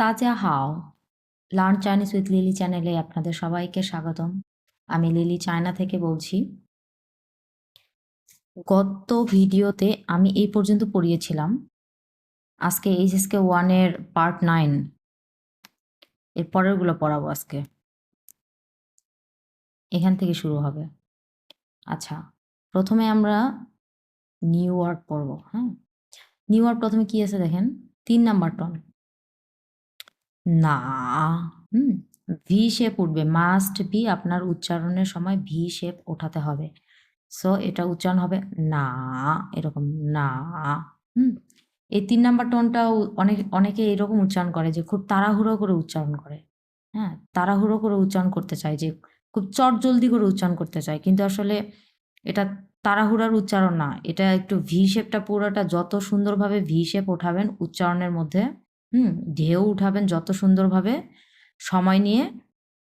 তাজা হাও, learn Chinese with Lily চ্যানেলে আপনাদের সবাইকে স্বাগতম। আমি লিলি চায়না থেকে বলছি। গত ভিডিওতে আমি এই পর্যন্ত পড়িয়েছিলাম। আজকে এইচএসকে ওয়ানের পার্ট নাইন। এর পরেরগুলো পড়াবো আজকে। এখান থেকে শুরু হবে। আচ্ছা প্রথমে আমরা নিউ ওয়ার্ড পড়ব হ্যাঁ? নিউ ওয়ার্ড প্রথমে কি আছে দেখেন? তিন নাম্বার টন। না। হুম ভি শেপ উঠবে। মাস্ট বি আপনার উচ্চারণের সময় ভি শেপ ওঠাতে হবে। সো এটা উচ্চারণ হবে না, এরকম না। হুম, এই তিন নাম্বার টোনটাও অনেক, অনেকে এরকম উচ্চারণ করে যে খুব তাড়াহুড়ো করে উচ্চারণ করে। হ্যাঁ তাড়াহুড়ো করে উচ্চারণ করতে চায় যে খুব চট জলদি করে উচ্চারণ করতে চায়। কিন্তু আসলে এটা তাড়াহুড়ার উচ্চারণ না। এটা একটু ভি শেপটা পুরোটা যত সুন্দরভাবে ভি শেপ ওঠাবেন উচ্চারণের মধ্যে হুম, ঢেউ উঠাবেন যত সুন্দরভাবে, সময় নিয়ে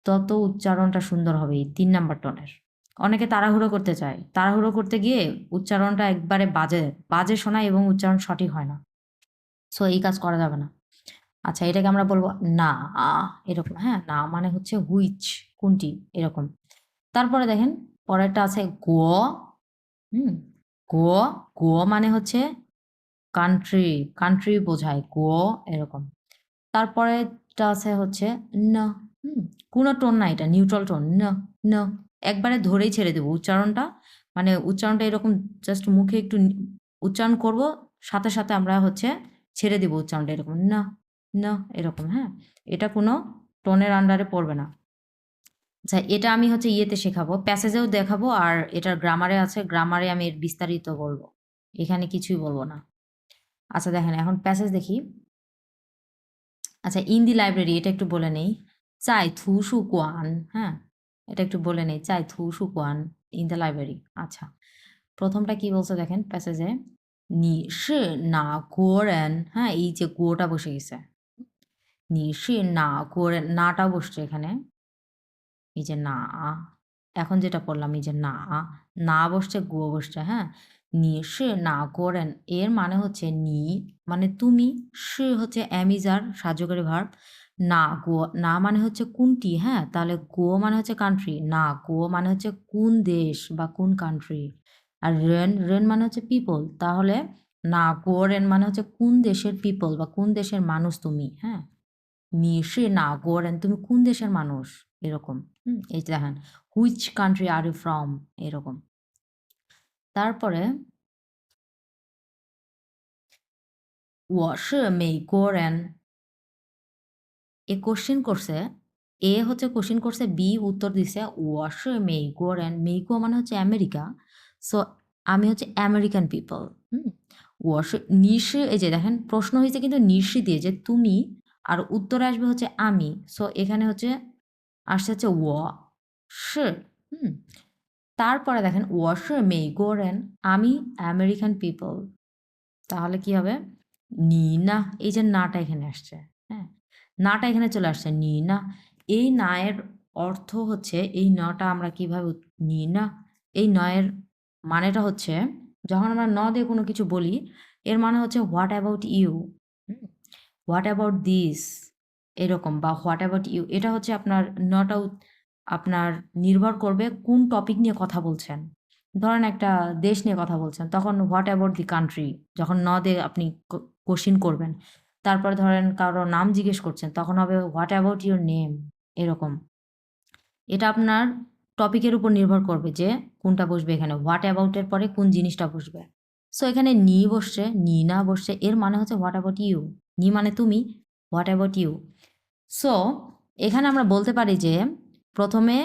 তত উচ্চারণটা সুন্দর হবে এই তিন নাম্বার টনের। অনেকে তাড়াহুড়ো করতে চায়। তাড়াহুড়ো করতে গিয়ে উচ্চারণটা একবারে বাজে বাজে শোনায় এবং উচ্চারণ সঠিক হয় না। সো এই কাজ করা যাবে না। আচ্ছা এটাকে আমরা বলব না, আ, এরকম হ্যাঁ না মানে হচ্ছে হুইচ কোনটি, এরকম। তারপরে দেখেন, পরেরটা আছে গো, হুম, গো গো মানে হচ্ছে কান্ট্রি কান্ট্রি বোঝায় গো এরকম। তারপরেটা আছে হচ্ছে ন কোনো টোন না এটা নিউট্রাল টোন, ন ন। একবারে ধরেই ছেড়ে দেবো উচ্চারণটা মানে উচ্চারণটা এরকম জাস্ট মুখে একটু উচ্চারণ করব, সাথে সাথে আমরা হচ্ছে ছেড়ে দেবো উচ্চারণটা এরকম, না না, এরকম হ্যাঁ? এটা কোনো টোনের আন্ডারে পড়বে না। আচ্ছা এটা আমি হচ্ছে ইয়েতে শেখাবো প্যাসেজেও দেখাবো আর এটার গ্রামারে আছে গ্রামারে আমি এর বিস্তারিত বলব। এখানে কিছুই বলব না। আচ্ছা দেখেন, এখন প্যাসেজ দেখি। আচ্ছা ইন দি লাইব্রেরি এটা একটু বলে নেই। চাই থু সু কোয়ান হ্যাঁ? এটা একটু বলে নেই। চাই থু সু কোয়ান ইন দ্য লাইব্রেরি আচ্ছা। প্রথমটা কি বলছে দেখেন প্যাসেজে নি সি না গোরেন হ্যাঁ? এই যে গোটা বসে গেছে। নি সি না গোরেন নাটা বসছে এখানে। এই যে না, এখন যেটা পড়লাম, এই যে না না বসছে গো বসছে হ্যাঁ? সে না করেন। এর মানে হচ্ছে নি মানে তুমি সে হচ্ছে অ্যামিজার সাহায্যকারী ভার্ব। না গো না মানে হচ্ছে কোনটি হ্যাঁ? তাহলে গো মানে হচ্ছে কান্ট্রি না গো মানে হচ্ছে কোন দেশ বা কোন কান্ট্রি আর রেন রেন মানে হচ্ছে পিপল তাহলে না গো রেন মানে হচ্ছে কোন দেশের পিপল বা কোন দেশের মানুষ তুমি হ্যাঁ? নি সে না গো রেন তুমি কোন দেশের মানুষ এরকম। হুম, এই দেখেন, which country are you from এরকম। তারপরে মেইকোরেন এ কোশ্চিন করছে এ হচ্ছে কোশ্চেন করছে বি উত্তর দিছে ওয়াশ মেইকোরেন মেইকো মানে হচ্ছে আমেরিকা। সো আমি হচ্ছে আমেরিকান পিপল হুম ওয়াশ নিশ এই যে দেখেন, প্রশ্ন হয়েছে কিন্তু নিশি দিয়ে যে তুমি আর উত্তরে আসবে হচ্ছে আমি। সো এখানে হচ্ছে, আসছে হচ্ছে ওয়া শ হুম তারপরে দেখেন ওয়াশার মে গোরেন আমি আমেরিকান পিপল। তাহলে কি হবে? নি না এই যে নাটা এখানে আসছে হ্যাঁ? নাটা এখানে চলে আসছে নি না এই নায়ের অর্থ হচ্ছে, এই নটা আমরা কীভাবে নিই না এই নয়ের মানেটা হচ্ছে, যখন আমরা ন দিয়ে কোনো কিছু বলি, এর মানে হচ্ছে what about you what about this এরকম বা হোয়াট অ্যাবাউট ইউ এটা হচ্ছে আপনার নটা আপনার নির্ভর করবে কোন টপিক নিয়ে কথা বলছেন। ধরেন একটা দেশ নিয়ে কথা বলছেন, তখন হোয়াট অ্যাবাউট দি কান্ট্রি যখন ন দে আপনি কোশ্চিন করবেন, তারপর ধরেন কারও নাম জিজ্ঞেস করছেন, তখন হবে হোয়াট অ্যাবাউট ইউর নেম এরকম। এটা আপনার টপিকের উপর নির্ভর করবে যে কোনটা বসবে এখানে হোয়াট অ্যাবাউটের পরে কোন জিনিসটা বসবে। সো এখানে নি বসছে, নি না বসছে, এর মানে হচ্ছে হোয়াট অ্যাবাউট ইউ নি মানে তুমি হোয়াট অ্যাবাউট ইউ সো এখানে আমরা বলতে পারি যে প্রথমে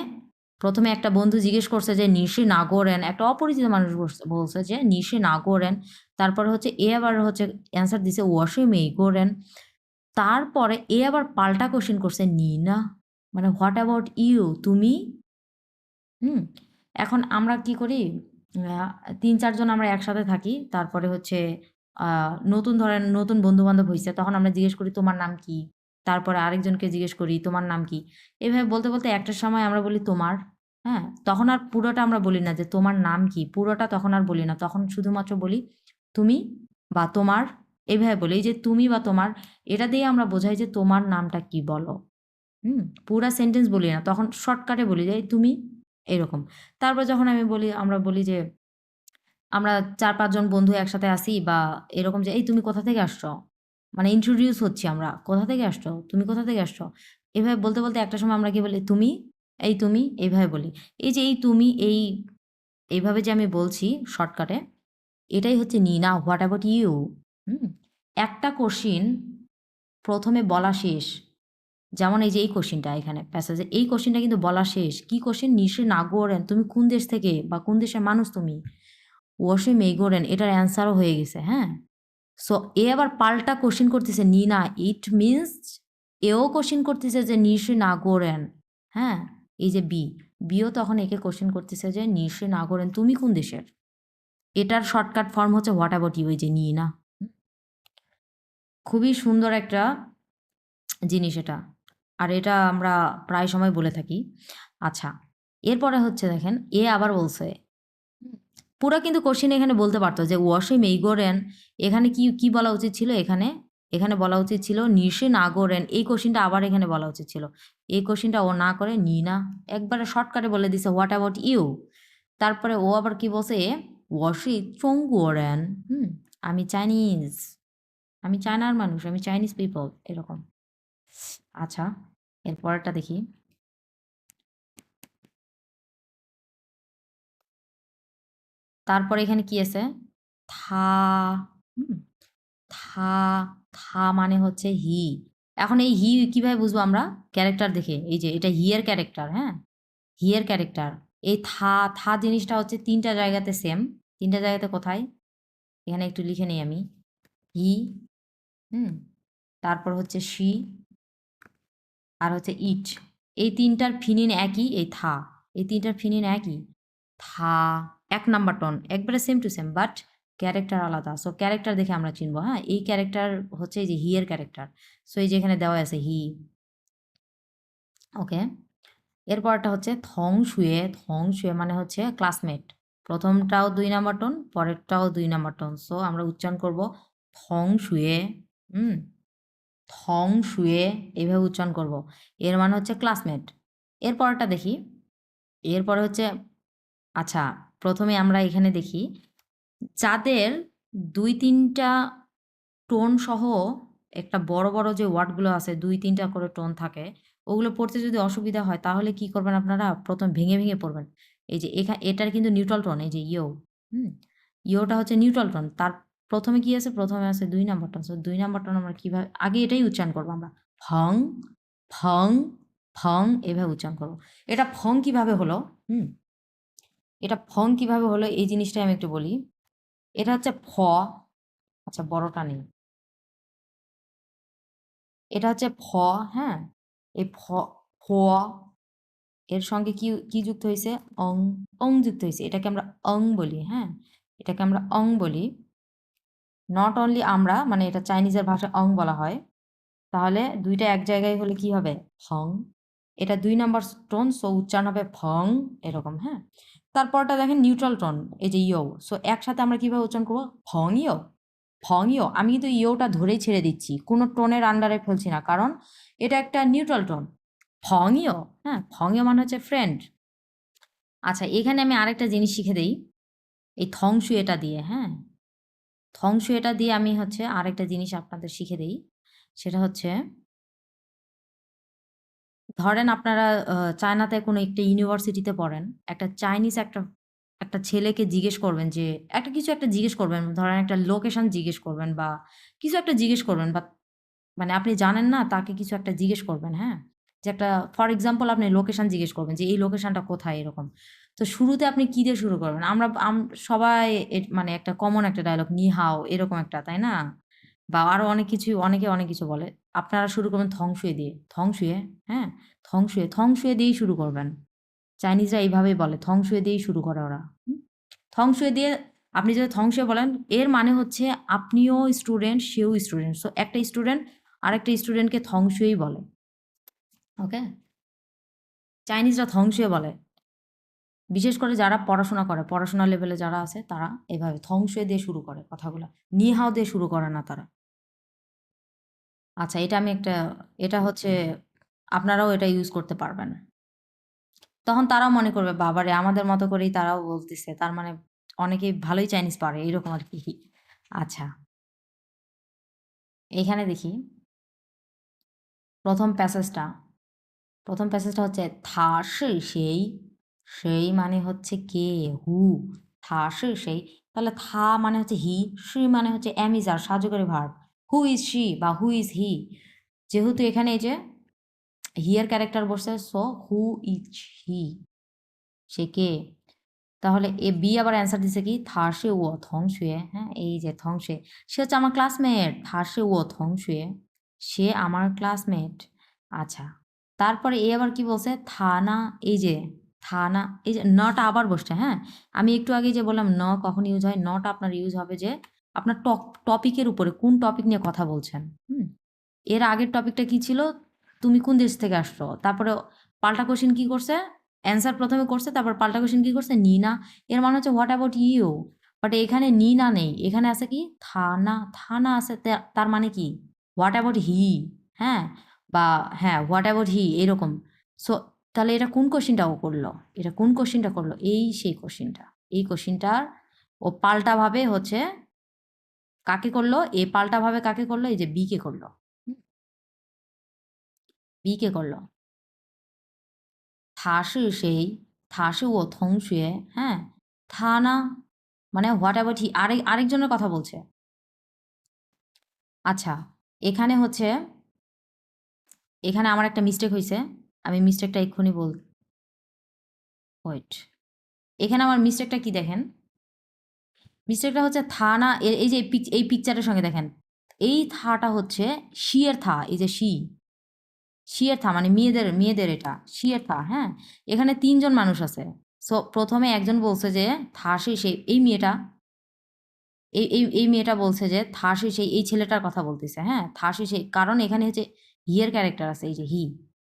প্রথমে একটা বন্ধু জিজ্ঞেস করছে যে, নিশি নাগরেন? একটা অপরিচিত মানুষ বলছে- যে, নিশি নাগরেন। তারপরে হচ্ছে এ আবার হচ্ছে অ্যান্সার দিছে, ওয়াশে মেই গোরেন তারপরে এ আবার পাল্টা কোশ্চেন করছে নি না মানে হোয়াট অ্যাবাউট ইউ তুমি? হুম, এখন আমরা কি করি? তিন চারজন আমরা একসাথে থাকি, তারপরে হচ্ছে নতুন ধরেন নতুন বন্ধু বান্ধব হয়েছে তখন আমরা জিজ্ঞেস করি, তোমার নাম কি? তারপরে আরেকজনকে জিজ্ঞেস করি, তোমার নাম কি? এভাবে বলতে বলতে একটা সময় আমরা বলি, তোমার? হ্যাঁ? তখন আর পুরোটা আমরা বলি না যে, তোমার নাম কি? পুরোটা তখন আর বলি না। তখন শুধুমাত্র বলি, তুমি বা তোমার? এইভাবে বলি যে তুমি বা তোমার? এটা দিয়ে আমরা বোঝাই যে, তোমার নামটা কি বলো? হুম? পুরা সেন্টেন্স বলি না। তখন শর্টকাটে বলি যে, "এই তুমি? এরকম। তারপর যখন আমি বলি, আমরা বলি যে, আমরা চার পাঁচজন বন্ধু একসাথে আসি বা এরকম যে, এই তুমি কোথা থেকে আসছো? মানে ইন্ট্রোডিউস হচ্ছি আমরা। কোথা থেকে আসছো? তুমি কোথা থেকে আসছো? এভাবে বলতে বলতে একটা সময় আমরা কি বলি? তুমি, এই তুমি, এইভাবে বলি। এই যে এই তুমি, এই, এইভাবে যে আমি বলছি শর্টকাটে এটাই হচ্ছে নি, না হোয়াট অ্যাবাউট ইউ হুম? একটা কোশ্চিন প্রথমে বলা শেষ। যেমন এই যে এই কোশ্চিনটা এখানে প্যাসেজে এই কোশ্চিনটা কিন্তু বলা শেষ। কি কোশ্চিন নিশ্চয়ই নাগোরেন। তুমি কোন দেশ থেকে বা কোন দেশের মানুষ তুমি? ওয়াশে মেগোরেন এটার অ্যান্সারও হয়ে গেছে হ্যাঁ? সো এ আবার পাল্টা কোশ্চিন করতেছে নি না ইট মিনস এও কোশ্চিন করতেছে যে নিশ্চয়ই নাগোরেন হ্যাঁ? এই যে বি বিও তখন একে কোশ্চিন করতেছে যে নিশ্চয়ই নাগোরেন তুমি কোন দেশের? এটার শর্টকাট ফর্ম হচ্ছে হোয়াট অ্যাবাউট ইউ এই যে নি না খুবই সুন্দর একটা জিনিস এটা। আর এটা আমরা প্রায় সময় বলে থাকি। আচ্ছা এরপরে হচ্ছে দেখেন, এ আবার বলছে পুরা কিন্তু কোশ্চেন এখানে বলতে পারতো যে ওয়াশে মেইগোরেন এখানে কি কি বলা উচিত ছিল এখানে? এখানে বলা উচিত ছিল নিশে নাগোরেন এই কোশ্চেনটা আবার এখানে বলা উচিত ছিল। এই কোশ্চেনটা ও না করে নি না একবারে শর্টকাটে বলে দিছে হোয়াট অ্যাবাউট ইউ তারপরে ও আবার কি বসে ওয়াশি চঙ্গোরেন হুম, আমি চাইনিজ আমি চায়নার মানুষ, আমি চাইনিজ পিপল এরকম। আচ্ছা এরপরটা দেখি। তারপরে এখানে কি আছে? থা থা থা মানে হচ্ছে হি। এখন এই হি কীভাবে বুঝব আমরা? ক্যারেক্টার দেখে। এই যে এটা হি এর ক্যারেক্টার হ্যাঁ? হি এর ক্যারেক্টার। এই থা থা জিনিসটা হচ্ছে তিনটা জায়গাতে সেম তিনটা জায়গাতে কোথায়? এখানে একটু লিখে নিই আমি। হি হুম। তারপর হচ্ছে শি আর হচ্ছে ইট এই তিনটার ফিনিন একই এই থা। এই তিনটার ফিনিন একই। থা এক নাম্বার টন একবারে same to same but character আলাদা। সো ক্যারেক্টার দেখে আমরা চিনবো হ্যাঁ? এই ক্যারেক্টার হচ্ছে এই যে হি এর ক্যারেক্টার সো এই যে এখানে দেওয়া আছে হি ওকে এরপরটা হচ্ছে থং শুয়ে থং শুয়ে মানে হচ্ছে ক্লাসমেট প্রথমটাও দুই নাম্বার টোন পরেরটাও দুই নাম্বার টোন সো আমরা উচ্চারণ করব থং শুয়ে, হুম? থং শুয়ে এইভাবে উচ্চারণ করব। এর মানে হচ্ছে ক্লাসমেট এরপরটা দেখি। এরপরে হচ্ছে আচ্ছা প্রথমে আমরা এখানে দেখি যাদের দুই তিনটা টোন সহ একটা বড় বড় যে ওয়ার্ডগুলো আছে, দুই তিনটা করে টোন থাকে, ওগুলো পড়তে যদি অসুবিধা হয়, তাহলে কি করবেন আপনারা? প্রথম ভেঙে ভেঙে পড়বেন। এই যে এখা, এটার কিন্তু নিউট্রাল টোন এই যে ইও হুম? ইওটা হচ্ছে নিউট্রাল টোন তার প্রথমে কি আছে? প্রথমে আছে দুই নাম্বার টোন সো দুই নাম্বার টোন আমরা কীভাবে, আগে এটাই উচ্চারণ করব আমরা। ফং ফং ফং, এভাবে উচ্চারণ করব। এটা ফং কীভাবে হলো? হুম? এটা ফং কীভাবে হলো এই জিনিসটাই আমি একটু বলি। এটা হচ্ছে ফ আচ্ছা বড়টা নেই। এটা হচ্ছে ফ হ্যাঁ? এই ফ ফ, এর সঙ্গে কি কি যুক্ত হয়েছে? অং অং যুক্ত হয়েছে। এটাকে আমরা অং বলি হ্যাঁ? এটাকে আমরা অং বলি। নট অনলি আমরা মানে এটা চাইনিজের ভাষায় অং বলা হয়। তাহলে দুইটা এক জায়গায় হলে কি হবে? ফং। এটা দুই নম্বর স্টোন, সো উচ্চারণ হবে ফং, এরকম হ্যাঁ? তারপরটা দেখেন নিউট্রাল টোন এই যে ইয়ো। সো একসাথে আমরা কীভাবে উচ্চারণ করব? ফং ইয়ো? ফং ইয়ো? আমি কিন্তু ইয়োটা ধরেই ছেড়ে দিচ্ছি, কোনো টোনের আন্ডারে ফেলছি না। কারণ এটা একটা নিউট্রাল টোন ফং ইয়ো? হ্যাঁ ফং ইয়ো মানে হচ্ছে ফ্রেন্ড আচ্ছা এখানে আমি আরেকটা জিনিস শিখে দিই। এই থংশু এটা দিয়ে হ্যাঁ? থংশু এটা দিয়ে আমি হচ্ছে আরেকটা জিনিস আপনাদের শিখে দিই। সেটা হচ্ছে ধরেন আপনারা চায়নাতে কোনো একটা ইউনিভার্সিটিতে পড়েন, একটা চাইনিজ একটা একটা ছেলেকে জিজ্ঞেস করবেন যে, একটা কিছু একটা জিজ্ঞেস করবেন, ধরেন একটা লোকেশন জিজ্ঞেস করবেন বা কিছু একটা জিজ্ঞেস করবেন বা মানে আপনি জানেন না তাকে কিছু একটা জিজ্ঞেস করবেন হ্যাঁ? যে একটা, ফর এক্সাম্পল আপনি লোকেশন জিজ্ঞেস করবেন যে, এই লোকেশনটা কোথায়? এরকম। তো শুরুতে আপনি কী দিয়ে শুরু করবেন? আমরা সবাই মানে একটা কমন একটা ডায়লগ নি হাও এরকম একটা, তাই না? বা আরও অনেক কিছু, অনেকে অনেক কিছু বলে। আপনারা শুরু করবেন থংশুয়ে দিয়ে। থংশুয়ে হ্যাঁ? থংশুয়ে থংশুয়ে দিয়েই শুরু করবেন। চাইনিজরা এইভাবেই বলে থংশুয়ে দিয়েই শুরু করে ওরা? থংশুয়ে দিয়ে আপনি যদি থংশুয়ে বলেন, এর মানে হচ্ছে আপনিও স্টুডেন্ট, সেও স্টুডেন্ট। সো একটা স্টুডেন্ট আরেকটা স্টুডেন্টকে থংশুয়েই বলে। ওকে? চাইনিজরা থংশুয়ে বলে। বিশেষ করে যারা পড়াশোনা করে পড়াশোনা লেভেলে যারা আছে, তারা এভাবে থংশুয়ে দিয়ে শুরু করে কথাগুলো। নিহাও দিয়ে শুরু করে না তারা। আচ্ছা এটা আমি একটা, এটা হচ্ছে আপনারাও এটা ইউজ করতে পারবেন। তখন তারাও মনে করবে, বাবারে, আমাদের মতো করেই তারাও বলতেছে। তার মানে অনেকেই ভালোই চাইনিজ পারে, এরকম আর কি। আচ্ছা। এইখানে দেখি। প্রথম প্যাসেজটা প্রথম প্যাসেজটা হচ্ছে থা সেই সেই মানে হচ্ছে কে? হু, থা সে সেই। তাহলে থা মানে হচ্ছে হি সি মানে হচ্ছে অ্যামিজার সাহায্যকারী ভার্ব হু ইজ শি বা হু ইজ হি। যেহেতু এখানে এই যে হিয়ার ক্যারেক্টার বসছে, সো হু ইজ হি। সে কে? তাহলে এ বি আবার অ্যান্সার দিছে কি? থার্সে ও থংশুয়ে হ্যাঁ এই যে থংশুয়ে সে হচ্ছে আমার ক্লাসমেট। থার্সে ও থংশুয়ে সে আমার ক্লাসমেট। আচ্ছা তারপরে এ আবার কি বলছে? থানা এই যে থানা এই যে নটা আবার বসছে। হ্যাঁ? আমি একটু আগে যে বললাম, ন কখন ইউজ হয়? নটা আপনার ইউজ হবে যে আপনার টপিকের উপরে কোন টপিক নিয়ে কথা বলছেন। হুম? এর আগের টপিকটা কি ছিল? তুমি কোন দেশ থেকে আসছো? তারপরে পাল্টা কোশ্চেন কি করছে? অ্যান্সার প্রথমে করছে, তারপর পাল্টা কোশ্চেন কি করছে? নিনা। এর মানে হচ্ছে হোয়াট অ্যাবাউট ইউ বাট এখানে নিনা নেই। এখানে আছে কি? থানা থানা আছে তার মানে কি? হোয়াট অ্যাবাউট হি হ্যাঁ? বা হ্যাঁ হোয়াট অ্যাবাউট হি এরকম। সো তাহলে এটা কোন কোশ্চেনটা ও করল? এটা কোন কোশ্চেনটা করল? এই সেই কোশ্চেনটা এই কোশ্চিনটার ও পাল্টাভাবে হচ্ছে কাকে করল? এ পাল্টাভাবে কাকে করল? এই যে বি কে করল। বি কে করল। থা সেই থা ও থংসুয়ে হ্যাঁ? থা না মানে হোয়াট এভার হি আরেক আরেকজনের কথা বলছে। আচ্ছা এখানে হচ্ছে, এখানে আমার একটা মিস্টেক হয়েছে আমি মিস্টেকটা এক্ষুনি বল ওয়েট এখানে আমার মিস্টেকটা কি দেখেন? মিস্টেকটা হচ্ছে থা না এই যে এই পিকচারের সঙ্গে দেখেন। এই থাটা হচ্ছে শিয়ের থা, এই যে শি শিয়ের থা মানে মেয়েদের মেয়েদের এটা শিয়ের থা হ্যাঁ? এখানে তিনজন মানুষ আছে। সো প্রথমে একজন বলছে যে থাসি সেই, এই মেয়েটা এই এই এই মেয়েটা বলছে যে থাসি সেই, এই ছেলেটার কথা বলতেছে হ্যাঁ? থাসি সেই, কারণ এখানে হচ্ছে হিয়ের ক্যারেক্টার আছে, এই যে he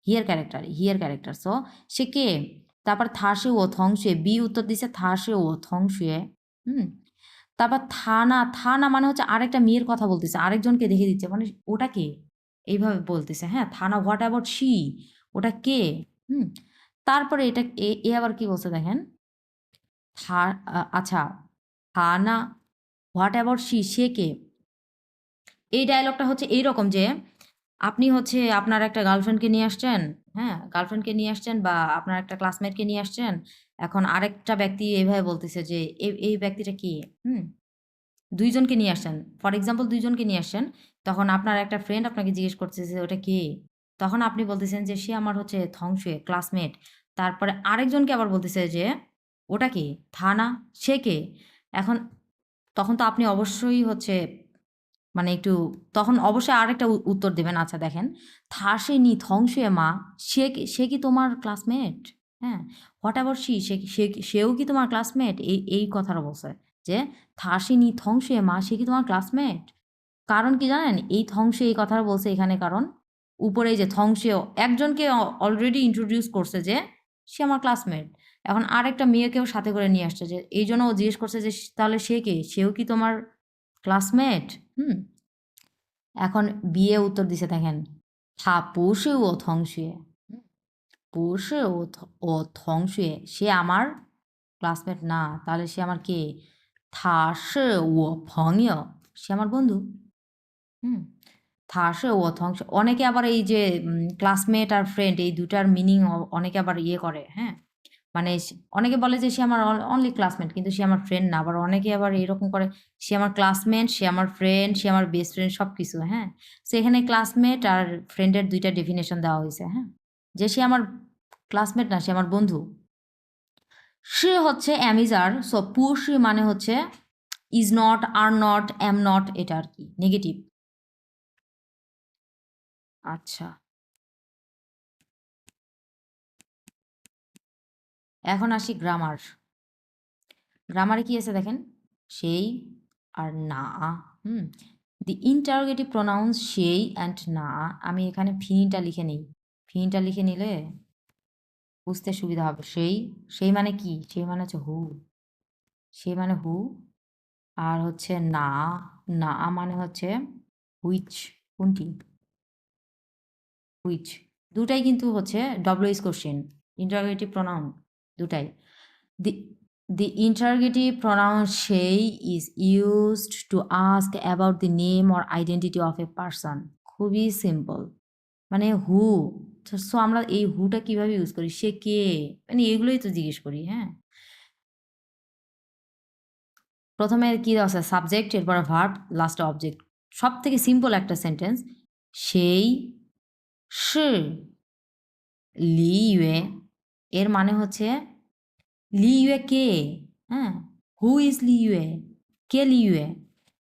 here character here character so সে কে? তারপর থাসে ও থংশুয়ে বি উত্তর দিছে থাসে ও থংশুয়ে হুম। তারপর থানা থানা মানে হচ্ছে আরেকটা মেয়ের কথা বলতেছে, আরেকজনকে দেখে দিচ্ছে। মানে ওটা কে? এইভাবে বলতেছে হ্যাঁ? থানা হোয়াট অ্যাবাউট শি ওটা কে? হুম। তারপরে এটা এ আবার কি বলছে দেখেন? আচ্ছা থানা হোয়াট অ্যাবাউট শি সে কে? এই ডায়লগটা হচ্ছে এইরকম যে আপনি হচ্ছে আপনার একটা গার্লফ্রেন্ডকে নিয়ে আসছেন হ্যাঁ? গার্লফ্রেন্ডকে নিয়ে আসছেন বা আপনার একটা ক্লাসমেটকে নিয়ে আসছেন, এখন আরেকটা ব্যক্তি এইভাবে বলতেছে যে এই এই ব্যক্তিটা কি? হুম? দুইজনকে নিয়ে আসছেন। ফর এক্সাম্পল দুইজনকে নিয়ে আসছেন, তখন আপনার একটা ফ্রেন্ড আপনাকে জিজ্ঞেস করতেছে ওটা কে? তখন আপনি বলতেছেন যে, সে আমার হচ্ছে থংশুয়ে ক্লাসমেট তারপরে আরেকজনকে আবার বলতেছে যে, ওটা কে? থানা? সে কে? এখন তখন তো আপনি অবশ্যই হচ্ছে মানে একটু তখন অবশ্যই আরেকটা উত্তর দেবেন। আচ্ছা দেখেন। থাসে নি থংশুয়ে মা, সে সে কি তোমার ক্লাসমেট হ্যাঁ? হোয়াট এভার সি সে সেও কি তোমার ক্লাসমেট এই এই কথাটা বলছে যে থাসিনি থংশুয়ে মা, সে কি তোমার ক্লাসমেট কারণ কি জানেন? এই থংশে এই কথাটা বলছে এখানে কারণ উপরে যে থংশেও একজনকে অলরেডি ইন্ট্রোডিউস করছে যে, সে আমার ক্লাসমেট এখন আরেকটা মেয়েকেও সাথে করে নিয়ে আসছে যে, এই জন্য ও জিজ্ঞেস করছে যে, তাহলে সে কে? সেও কি তোমার ক্লাসমেট হুম। এখন বিয়ে উত্তর দিছে দেখেন, থা পুষে ও থংশুয়ে পুষে ও ও সে আমার ক্লাসমেট না, তাহলে সে আমার কে? থা ও ভঙিয় সে আমার বন্ধু। হুম। থা সে ও থংশ অনেকে আবার এই যে ক্লাসমেট আর ফ্রেন্ড এই দুটার মিনিং অনেকে আবার ইয়ে করে হ্যাঁ? মানে অনেকে বলে যে সে আমার অনলি ক্লাসমেট কিন্তু সে আমার ফ্রেন্ড না। আবার অনেকে আবার এরকম করে, সে আমার ক্লাসমেট সে আমার ফ্রেন্ড সে আমার বেস্ট ফ্রেন্ড সব কিছু হ্যাঁ সেখানে ক্লাসমেট আর ফ্রেন্ডের দুইটা ডেফিনেশন দেওয়া হয়েছে হ্যাঁ? যে সে আমার ক্লাসমেট না, সে আমার বন্ধু। সে হচ্ছে অ্যামিজার সো পুরসি মানে হচ্ছে is not are not am not এটা আর কি নেগেটিভ আচ্ছা। এখন আসি গ্রামার গ্রামারে কি আছে দেখেন? সেই আর না, হুম? দি ইন্টারোগেটিভ প্রোনাউন্স সেই অ্যান্ড না, আমি এখানে ফিনিটা লিখে নিই। ফিনিটা লিখে নিলে বুঝতে সুবিধা হবে। সেই সেই মানে কি? সেই মানে হচ্ছে হু সেই মানে হু আর হচ্ছে না না মানে হচ্ছে হুইচ কোনটি? হুইচ দুটাই কিন্তু হচ্ছে ডব্লিউএস কোশ্চেন ইন্টারোগেটিভ প্রোনাউন দুটাই। দি দি ইন্টারগেটিভ প্রোনাউন সেই is used to ask about the name or identity of a person খুবই সিম্পল মানে হু সো আমরা এই হুটা কীভাবে ইউজ করি? সে কে? মানে এগুলোই তো জিজ্ঞেস করি হ্যাঁ? প্রথমে কি আছে? সাবজেক্ট এরপরে ভার্ব লাস্টে অবজেক্ট সব থেকে সিম্পল একটা সেন্টেন্স সেই, সি, লি ইউয়ে এর মানে হচ্ছে লি ইউয়ে কে? হ্যাঁ হু ইজ লি ইউয়ে কে লি ইউয়ে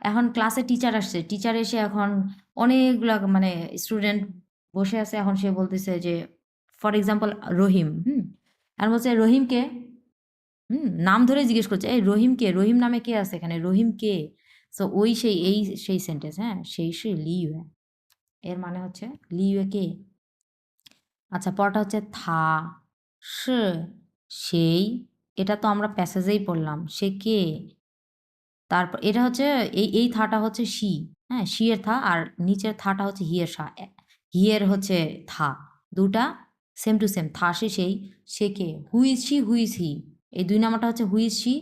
এখন ক্লাসে টিচার আসছে। টিচার এসে এখন অনেকগুলা মানে স্টুডেন্ট বসে আছে। এখন সে বলতেছে যে ফর এক্সাম্পল রহিম, হুম? আর বলছে, রহিম কে? হুম, নাম ধরে জিজ্ঞেস করছে, এই রহিম কে? রহিম নামে কে আছে এখানে? রহিম কে? সো ওই সেই, এই সেই সেন্টেন্স হ্যাঁ? সেই সে লি ইউয়ে এর মানে হচ্ছে লি ইউয়ে কে? আচ্ছা পরটা হচ্ছে থা। সে, সেই, এটা তো আমরা প্যাসেজেই পড়লাম, সে কে? তারপর, এটা হচ্ছে, এই এই থাটা হচ্ছে শি হ্যাঁ শি এর থা, আর নিচের থাটা হচ্ছে হিয়ের সা হিয়ের হচ্ছে থা, দুটা, সেম টু সেম, থা সে সেই, সে কে? হুইজ শি হুইজ হি এই দুই নাম্বারটা হচ্ছে হুইজ শি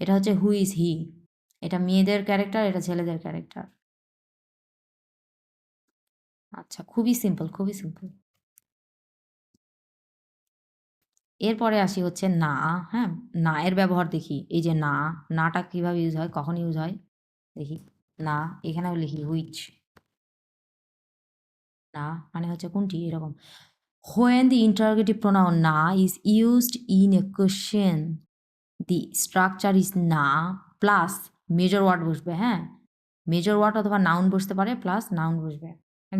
এটা হচ্ছে হুইজ হি, এটা মেয়েদের ক্যারেক্টার, এটা ছেলেদের ক্যারেক্টার। আচ্ছা খুবই সিম্পল খুবই সিম্পল। এরপরে আসি হচ্ছে না হ্যাঁ? না এর ব্যবহার দেখি। এই যে না, নাটা কীভাবে ইউজ হয়, কখন ইউজ হয়? দেখি, না এখানেও লিখি হুইচ না মানে হচ্ছে কোনটি? এরকম। হোয়েন দি ইন্টারগেটিভ প্রোনাউন না is used in a question the structure is না প্লাস মেজর ওয়ার্ড বসবে হ্যাঁ? মেজর ওয়ার্ড অথবা নাউন বসতে পারে প্লাস নাউন বসবে।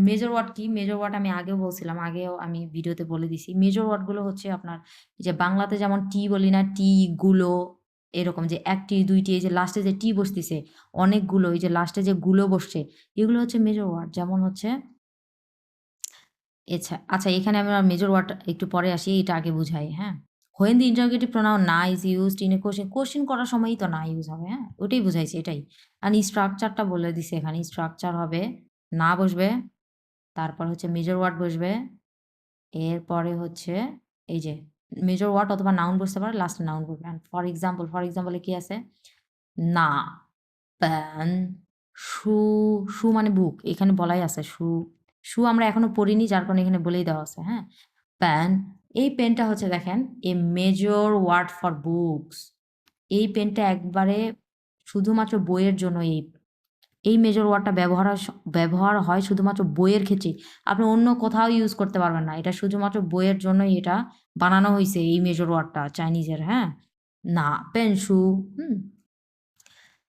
মেজর ওয়ার্ড কি? মেজর ওয়ার্ড আমি আগেও বলছিলাম আগেও আমি ভিডিওতে বলে দিছি। মেজর ওয়ার্ডগুলো হচ্ছে আপনার যে বাংলাতে যেমন টি বলি না টি গুলো এরকম যে একটি দুইটি এই যে লাস্টে যে টি বসতেছে অনেকগুলো এই যে লাস্টে যে গুলো বসছে এগুলো হচ্ছে মেজর ওয়ার্ড যেমন হচ্ছে আচ্ছা আচ্ছা এখানে আমরা মেজর ওয়ার্ড একটু পরে আসি এটা আগে বুঝাই হ্যাঁ? হোয়েন দি ইন্টারগেটিভ প্রোনাউন না is used in a question question করার সময়ই তো না ইউজ হবে হ্যাঁ? ওটাই বুঝাইছে এটাই। আর স্ট্রাকচারটা বলে দিছে এখানে স্ট্রাকচার হবে না বসবে তারপর হচ্ছে মেজর ওয়ার্ড বসবে। এরপরে হচ্ছে এই যে মেজর ওয়ার্ড অথবা নাউন বসতে পারে লাস্ট নাউন বসবে। ফর এক্সাম্পল ফর এক্সাম্পলে কি আছে? না, প্যান শু শু মানে বুক, এখানে বলাই আছে শু শু আমরা এখনও পড়িনি, যার কারণে এখানে বলেই দেওয়া আছে হ্যাঁ? প্যান, এই পেনটা হচ্ছে দেখেন a measure word for books এই পেনটা একবারে শুধুমাত্র বইয়ের জন্য এই এই মেজর ওয়ার্ডটা ব্যবহার ব্যবহার হয় শুধুমাত্র বইয়ের ক্ষেত্রে। আপনি অন্য কোথাও ইউজ করতে পারবেন না। এটা শুধুমাত্র বইয়ের জন্যই এটা বানানো হয়েছে এই মেজর ওয়ার্ডটা চাইনিজের হ্যাঁ? না পেনশু হুম?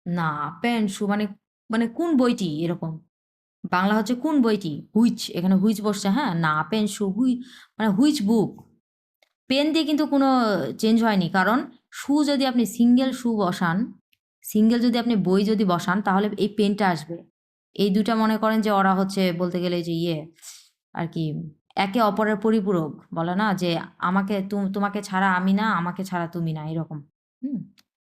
না পেনশু মানে মানে কোন বইটি এরকম? বাংলা হচ্ছে কোন বইটি? হুইচ, এখানে হুইচ বসছে হ্যাঁ? না পেনশু হুই মানে হুইচ বুক। পেন দিয়ে কিন্তু কোনো চেঞ্জ হয়নি, কারণ শু যদি আপনি সিঙ্গেল শু বসান সিঙ্গেল যদি আপনি বই যদি বসান, তাহলে এই পেনটা আসবে। এই দুটা মনে করেন যে ওরা হচ্ছে বলতে গেলে যে ইয়ে আর কি, একে অপরের পরিপূরক। বলে না যে আমাকে তোমাকে ছাড়া আমি না, আমাকে ছাড়া তুমি না, এরকম। হুম?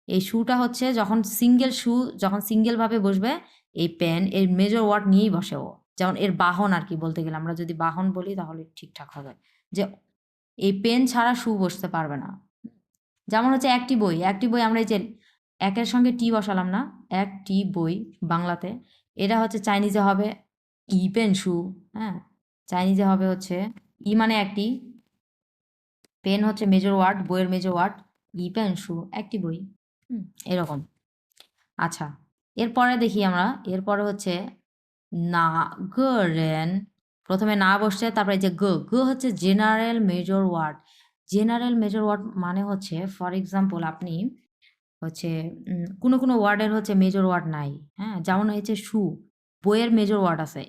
এই শুটা হচ্ছে যখন সিঙ্গেল শু, যখন সিঙ্গেলভাবে বসবে, এই পেন এর মেজর ওয়ার্ড নিয়েই বসে ও। যেমন এর বাহন আর কি বলতে গেলে, আমরা যদি বাহন বলি তাহলে ঠিকঠাক হবে। যে এই পেন ছাড়া শু বসতে পারবে না। যেমন হচ্ছে একটি বই একটি বই আমরা এই যে একের সঙ্গে টি বসালাম না, এক টি বই বাংলাতে। এটা হচ্ছে চাইনিজে হবে ই পেন শু হ্যাঁ? চাইনিজে হবে হচ্ছে ই মানে একটি, পেন হচ্ছে মেজর ওয়ার্ড, বইয়ের মেজর ওয়ার্ড, ই পেন শু একটি বই এরকম। আচ্ছা এরপরে দেখি আমরা, এরপরে হচ্ছে না, গ রেন, প্রথমে না বসছে, তারপরে যে গ গ হচ্ছে general measure word. General measure word মানে হচ্ছে, ফর এক্সাম্পল আপনি হচ্ছে কোনো কোনো ওয়ার্ডের হচ্ছে মেজর ওয়ার্ড নাই হ্যাঁ? যেমন হয়েছে শু বইয়ের মেজর ওয়ার্ড আছে।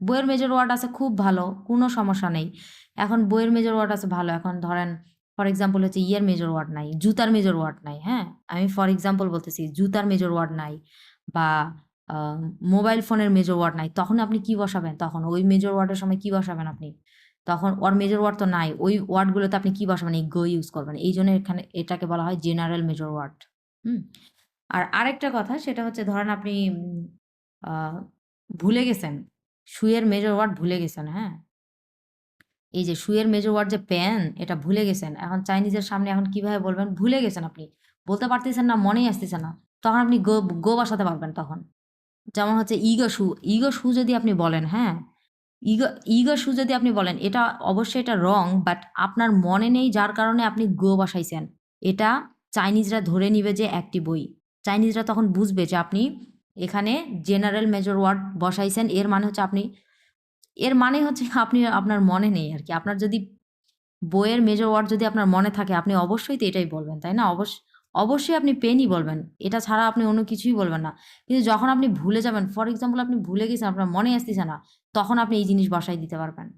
বইয়ের মেজর ওয়ার্ড আছে খুব ভালো, কোনো সমস্যা নেই। এখন বইয়ের মেজর ওয়ার্ড আছে ভালো, এখন ধরেন ফর এক্সাম্পল হচ্ছে ইয়ের মেজর ওয়ার্ড নাই, জুতার মেজর ওয়ার্ড নাই হ্যাঁ? আমি ফর এক্সাম্পল বলতেছি, জুতার মেজর ওয়ার্ড নাই বা মোবাইল ফোনের মেজর ওয়ার্ড নাই, তখন আপনি কি বসাবেন? তখন ওই মেজর ওয়ার্ডের সময় কি বসাবেন আপনি? তখন ওর মেজর ওয়ার্ড তো নাই, ওই ওয়ার্ডগুলোতে আপনি কী বসাবেন? এই গো ইউজ করবেন। এই জন্য এখানে এটাকে বলা হয় জেনারেল মেজর ওয়ার্ড হুম। আর আরেকটা কথা, সেটা হচ্ছে ধরেন আপনি ভুলে গেছেন। শুয়ের মেজর ওয়ার্ড ভুলে গেছেন হ্যাঁ? এই যে শুয়ের মেজর ওয়ার্ড যে পেন এটা ভুলে গেছেন। এখন চাইনিজের সামনে এখন কীভাবে বলবেন? ভুলে গেছেন আপনি। বলতে পারতেছেন না, মনেই আসতেছে না। তখন আপনি গো গো বাসাতে পারবেন তখন। যেমন হচ্ছে ইগো শু ইগো শু যদি আপনি বলেন হ্যাঁ? ইগো ইগো শু যদি আপনি বলেন, এটা অবশ্যই এটা রং বাট আপনার মনে নেই যার কারণে আপনি গো বাসাইছেন। এটা চাইনিজরা ধরে নিবে যে একটি বই। চাইনিজরা তখন বুঝবে যে আপনি এখানে জেনারেল মেজর ওয়ার্ড বসাইছেন, এর মানে হচ্ছে আপনি, এর মানে হচ্ছে আপনি, আপনার মনে নেই আর কি। আপনার যদি বইয়ের মেজর ওয়ার্ড যদি আপনার মনে থাকে, আপনি অবশ্যই তো এটাই বলবেন, তাই না? অবশ্য, অবশ্যই আপনি পেনই বলবেন। এটা ছাড়া আপনি অন্য কিছুই বলবেন না। কিন্তু যখন আপনি ভুলে যাবেন, ফর এক্সাম্পল আপনি ভুলে গেছেন, আপনার মনে আসতেছে না, তখন আপনি এই জিনিস বসাই দিতে পারবেন।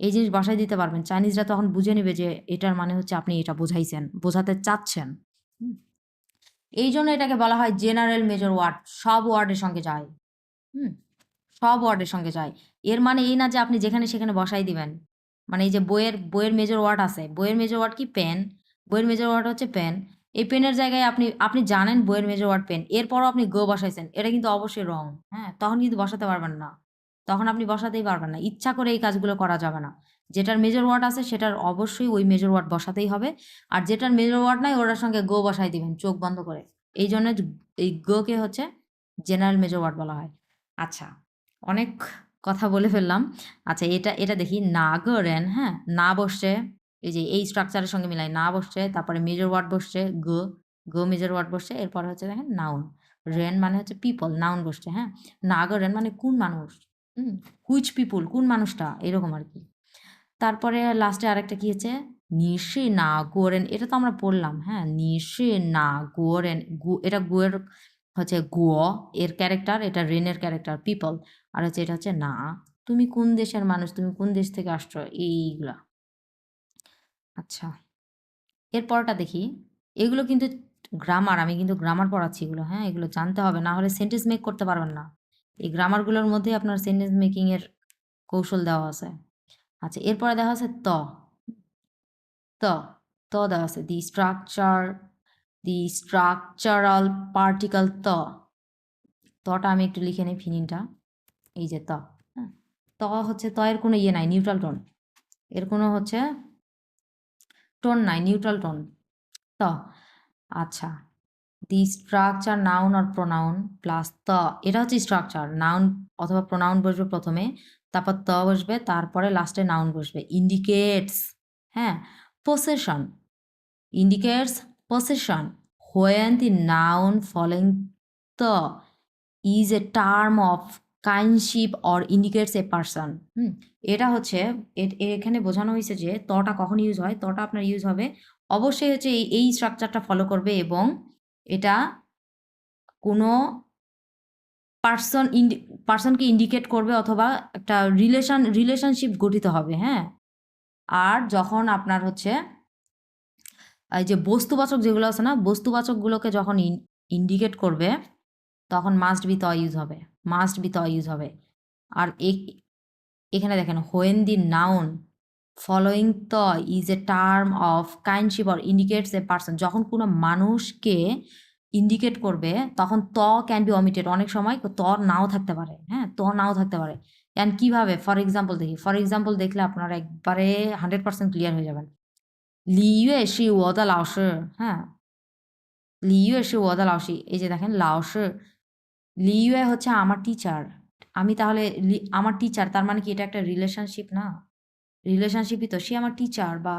এই জিনিস বসাই দিতে পারবেন। চাইনিজরা তখন বুঝে নেবে যে এটার মানে হচ্ছে আপনি এটা বোঝাইছেন, বোঝাতে চাচ্ছেন। এই জন্য এটাকে বলা হয় জেনারেল মেজর ওয়ার্ড সব ওয়ার্ডের সঙ্গে যায়। হুম। সব ওয়ার্ডের সঙ্গে যায়। এর মানে এই না যে আপনি যেখানে সেখানে বসাই দিবেন। মানে এই যে বইয়ের বইয়ের মেজর ওয়ার্ড আছে। বইয়ের মেজর ওয়ার্ড কি? পেন বইয়ের মেজর ওয়ার্ড হচ্ছে পেন এই পেনের জায়গায় আপনি আপনি জানেন বইয়ের মেজর ওয়ার্ড পেন এরপরও আপনি গো বসাইছেন। এটা কিন্তু অবশ্যই রং হ্যাঁ তখন কিন্তু বসাতে পারবেন না। তখন আপনি বসাতেই পারবেন না। ইচ্ছা করে এই কাজগুলো করা যাবে না। যেটার মেজর ওয়ার্ড আছে সেটার অবশ্যই ওই মেজর ওয়ার্ড বসাতেই হবে। আর যেটার মেজর ওয়ার্ড নাই ওটার সঙ্গে গো বসাই দিবেন চোখ বন্ধ করে। এই জন্য এই গোকে হচ্ছে জেনারেল মেজর ওয়ার্ড বলা হয়। আচ্ছা অনেক কথা বলে ফেললাম। আচ্ছা এটা এটা দেখি, না গরেন হ্যাঁ? না বসছে, এই যে এই স্ট্রাকচারের সঙ্গে মিলাই না বসছে, তারপরে মেজর ওয়ার্ড বসছে গো গো মেজর ওয়ার্ড বসছে, এরপরে হচ্ছে দেখেন নাউন রেন মানে হচ্ছে পিপল নাউন বসছে হ্যাঁ? না গরেন মানে কোন মানুষ? হুম হুইচ পিপুল কোন মানুষটা, এরকম আর কি। তারপরে লাস্টে আরেকটা কি হচ্ছে? নিশে না গোরেন এটা তো আমরা পড়লাম হ্যাঁ? নিশে না গোরেন গু, এটা গুয়ের হচ্ছে গুয়, এর ক্যারেক্টার এটা রেনের ক্যারেক্টার পিপল আর হচ্ছে এটা হচ্ছে না। তুমি কোন দেশের মানুষ, তুমি কোন দেশ থেকে আসছো, এইগুলা। আচ্ছা এরপরটা দেখি, এগুলো কিন্তু গ্রামার আমি কিন্তু গ্রামার পড়াচ্ছি এগুলো হ্যাঁ? এগুলো জানতে হবে, না হলে সেন্টেন্স মেক করতে পারবেন না। এই গ্রামারগুলোর মধ্যে আপনার সেন্টেন্স মেকিংয়ের কৌশল দেওয়া আছে। আচ্ছা এরপরে দেখা আছে ত। ত ত দেওয়া আছে। The structure the structural particle ত। তটা আমি একটু লিখে নিই ফিনিনটা। এই যে ত হ্যাঁ? ত হচ্ছে, ত এর কোনো ইয়ে নাই নিউট্রাল টোন এর কোনো হচ্ছে টোন নাই নিউট্রাল টোন ত আচ্ছা। দি স্ট্রাকচার নাউন আর প্রোনাউন প্লাস ত এটা হচ্ছে স্ট্রাকচার নাউন অথবা প্রোনাউন বসবে প্রথমে, তারপর ত বসবে, তারপরে লাস্টে নাউন বসবে। ইন্ডিকেটস হ্যাঁ possession indicates possession when the noun following the is a term of kinship or indicates a person হুম, এটা হচ্ছে এখানে বোঝানো হয়েছে যে তটা কখন ইউজ হয় তটা আপনার ইউজ হবে, অবশ্যই হচ্ছে এই স্ট্রাকচারটা ফলো করবে এবং এটা কোনো পার্সন ইন্ডি পার্সনকে ইন্ডিকেট করবে অথবা একটা রিলেশন রিলেশনশিপ গঠিত হবে হ্যাঁ? আর যখন আপনার হচ্ছে, এই যে বস্তুবাচক যেগুলো আছে না, বস্তুবাচকগুলোকে যখন ইন্ডিকেট করবে, তখন মাস্ট বি ত ইউজ হবে মাস্ট বি ত ইউজ হবে। আর এখানে দেখেন when the noun following to is a term of kinship or indicates a person যখন কোনো মানুষকে ইন্ডিকেট করবে, তখন ত ক্যান বি অমিটেড অনেক সময় ত নাও থাকতে পারে হ্যাঁ? ত নাও থাকতে পারে। অ্যান্ড কীভাবে? ফর এক্সাম্পল দেখি। ফর এক্সাম্পল দেখলে আপনারা একবারে হান্ড্রেড পার্সেন্ট ক্লিয়ার হয়ে যাবেন। লিউয়ে শি ওয়াদা লাউসে হ্যাঁ? লিউয়ে শি ওয়াদা লাউসি এই যে দেখেন লাউসে লিউয়ে হচ্ছে আমার টিচার আমি তাহলে আমার টিচার তার মানে কি এটা একটা রিলেশনশিপ না? রিলেশনশিপই তো, সে আমার টিচার বা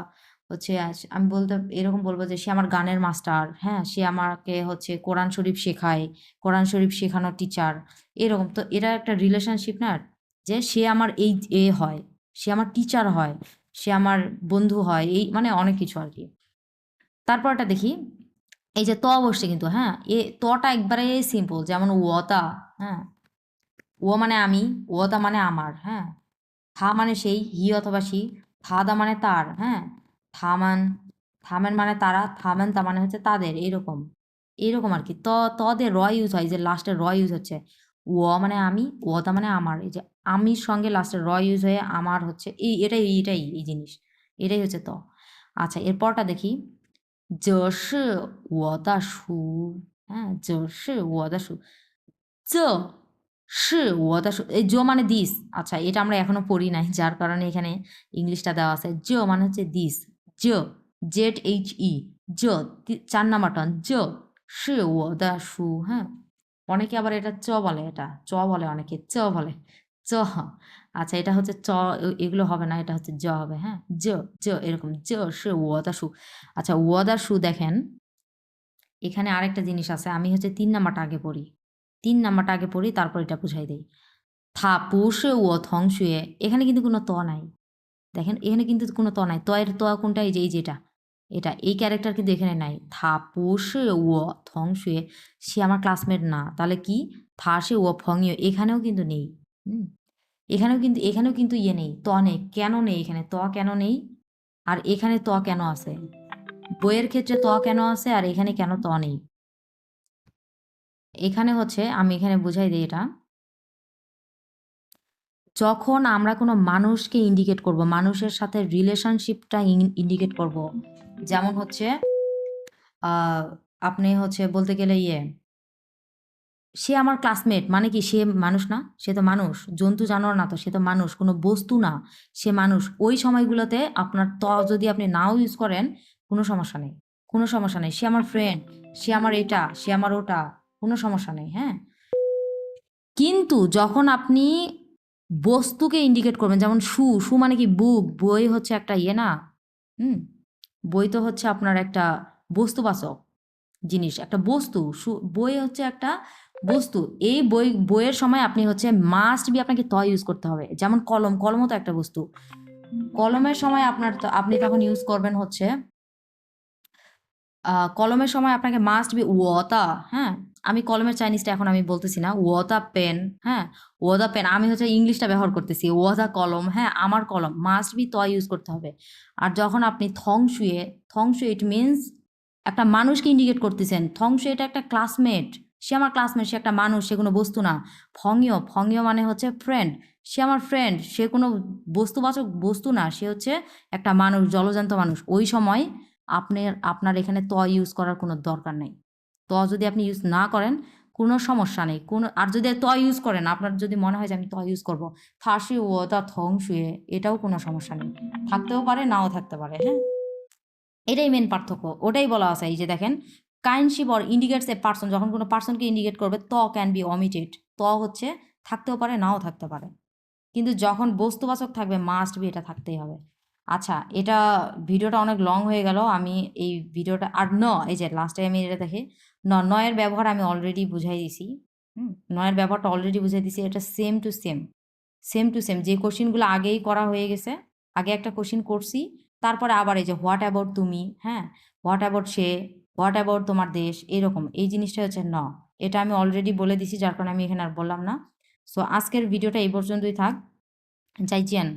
হচ্ছে আমি বলতে, এরকম বলব যে সে আমার গানের মাস্টার হ্যাঁ? সে আমাকে হচ্ছে কোরআন শরীফ শেখায়, কোরআন শরীফ শেখানোর টিচার এরকম। তো এটা একটা রিলেশনশিপ না, যে সে আমার এই এ হয়, সে আমার টিচার হয়, সে আমার বন্ধু হয়, এই মানে অনেক কিছু আর কি। তারপরটা দেখি, এই যে ত বসছে কিন্তু হ্যাঁ? এ তটা একবারে সিম্পল যেমন ওতা হ্যাঁ? ও মানে আমি, ওতা মানে আমার হ্যাঁ? থা মানে সেই, হি অথবা সি থাদা মানে তার হ্যাঁ? থামান থামেন মানে তারা থামেন তা মানে হচ্ছে তাদের, এরকম। এরকম আর কি ত তদে র ইউজ হয় যে লাস্টে র ইউজ হচ্ছে। ও মানে আমি, ও তা মানে আমার, এই যে আমির সঙ্গে লাস্টে র ইউজ হয়ে আমার হচ্ছে, এই, এটাই এটাই এই জিনিস। এটাই হচ্ছে ত। আচ্ছা এরপরটা দেখি। জসে ওয়াদা সু হ্যাঁ? জসে ওয়াদা সু। চ সে ওয়াদা এই জো মানে দিস। আচ্ছা এটা আমরা এখনও পড়ি নাই, যার কারণে এখানে ইংলিশটা দেওয়া আছে। জো মানে হচ্ছে দিস। জো জেড এইচ ই। জ চার নাম্বার টন। জো সে ওয়াদা সু হ্যাঁ? অনেকে আবার এটা চ বলে এটা। চ বলে অনেকে, চ বলে। চ আচ্ছা এটা হচ্ছে চ এগুলো হবে না, এটা হচ্ছে জ হবে হ্যাঁ? জ জ এরকম। জ সে ওয়াদা সু। আচ্ছা ওয়াদা সু দেখেন। এখানে আরেকটা জিনিস আছে, আমি হচ্ছে তিন নাম্বারটা আগে পড়ি। তিন নাম্বারটা আগে পড়ি, তারপর এটা বুঝাই দেই। থা পুষে ও থং শুয়ে, এখানে কিন্তু কোনো ত নাই। দেখেন, এখানে কিন্তু কোনো ত নাই। ত এর ত কোনটা? এই যে, এই যেটা। এটা, এই ক্যারেক্টার কিন্তু এখানে নাই। থা পুষে ও থং শুয়ে, সে আমার ক্লাসমেট না। তাহলে কি? থা সে ও ফংইও এখানেও কিন্তু নেই। হুম? এখানেও কিন্তু এখানেও কিন্তু ইয়ে নেই। ত নেই। কেন নেই এখানে? ত কেন নেই? আর এখানে ত কেন আছে? বইয়ের ক্ষেত্রে ত কেন আছে? আর এখানে কেন ত নেই? এখানে হচ্ছে, আমি এখানে বুঝাই দিই এটা। যখন আমরা কোনো মানুষকে ইন্ডিকেট করব, মানুষের সাথে রিলেশনশিপটা ইন্ডিকেট করব, যেমন হচ্ছে আপনি হচ্ছে বলতে গেলে ইয়ে সে আমার ক্লাসমেট মানে কি সে মানুষ না? সে তো মানুষ, জন্তু, জানোয়ার না তো, সে তো মানুষ, কোনো বস্তু না, সে মানুষ। ওই সময়গুলোতে আপনার ত, যদি আপনি নাও ইউজ করেন, কোনো সমস্যা নেই, কোনো সমস্যা নেই। সে আমার ফ্রেন্ড সে আমার এটা, সে আমার ওটা। কোনো সমস্যা নেই হ্যাঁ? কিন্তু যখন আপনি বস্তুকে ইন্ডিকেট করবেন, যেমন শু শু মানে কি বুক, বই হচ্ছে একটা ইয়ে না? হুম? বই তো হচ্ছে আপনার একটা বস্তুবাচক জিনিস, একটা বস্তু। শু- বই হচ্ছে একটা বস্তু। এই বই, বইয়ের সময় আপনি হচ্ছে মাস্ট বি আপনাকে ত ইউজ করতে হবে। যেমন কলম, কলমও তো একটা বস্তু। কলমের সময় আপনার আপনি তখন ইউজ করবেন হচ্ছে কলমের সময় আপনাকে মাস্ট বি ওয়াতা হ্যাঁ? আমি কলমের চাইনিজটা এখন আমি বলতেছি না। ওয়াদা পেন হ্যাঁ? ওয়াদা পেন আমি হচ্ছে ইংলিশটা ব্যবহার করতেছি। ওয়াদা কলম হ্যাঁ? আমার কলম মাস্ট বি ত ইউজ করতে হবে। আর যখন আপনি থং শুয়ে থং শুয়ে ইট মিনস একটা মানুষকে ইন্ডিকেট করতেছেন। থং শুয়ে এটা একটা ক্লাসমেট সে আমার ক্লাসমেট সে একটা মানুষ, সে কোনো বস্তু না। ফংইও ফংইও মানে হচ্ছে ফ্রেন্ড সে আমার ফ্রেন্ড সে কোনো বস্তুবাচক বস্তু না। সে হচ্ছে একটা মানুষ, জলজান্ত মানুষ। ওই সময় আপনার আপনার এখানে ত ইউজ করার কোনো দরকার নেই। ত যদি আপনি ইউজ না করেন, কোনো সমস্যা নেই। কোনো, আর যদি ত ইউজ করেন, আপনার যদি মনে হয় যে আমি ত ইউজ করব থাসি ও তা থং শুয়ে এটাও কোনো সমস্যা নেই। থাকতেও পারে, নাও থাকতে পারে হ্যাঁ? এটাই মেন পার্থক্য। ওটাই বলা আছে, এই যে দেখেন kinship or indicates a person যখন কোনো পার্সনকে ইন্ডিকেট করবে, ত ক্যান বি অমিটেড ত হচ্ছে থাকতেও পারে, নাও থাকতে পারে। কিন্তু যখন বস্তুবাচক থাকবে মাস্ট বি এটা থাকতেই হবে। আচ্ছা এটা ভিডিওটা অনেক লং হয়ে গেল, আমি এই ভিডিওটা আর ন এই যে লাস্টে আমি এটা দেখি নয়ের ব্যবহার আমি অলরেডি বুঝাই দিছি। হুম? নয়ের ব্যবহারটা অলরেডি বুঝাই দিছি, এটা same to same same to same যে কোশ্চিনগুলো আগেই করা হয়ে গেছে, আগে একটা কোশ্চিন করছি, তারপরে আবার এই যে হোয়াট অ্যাবাউট তুমি? হ্যাঁ? হোয়াট অ্যাবাউট সে? হোয়াট অ্যাবাউট তোমার দেশ? এরকম, এই জিনিসটা হচ্ছে ন, এটা আমি অলরেডি বলে দিছি, যার কারণে আমি এখানে আর বললাম না। সো আজকের ভিডিওটা এই পর্যন্তই থাক। জিয়ান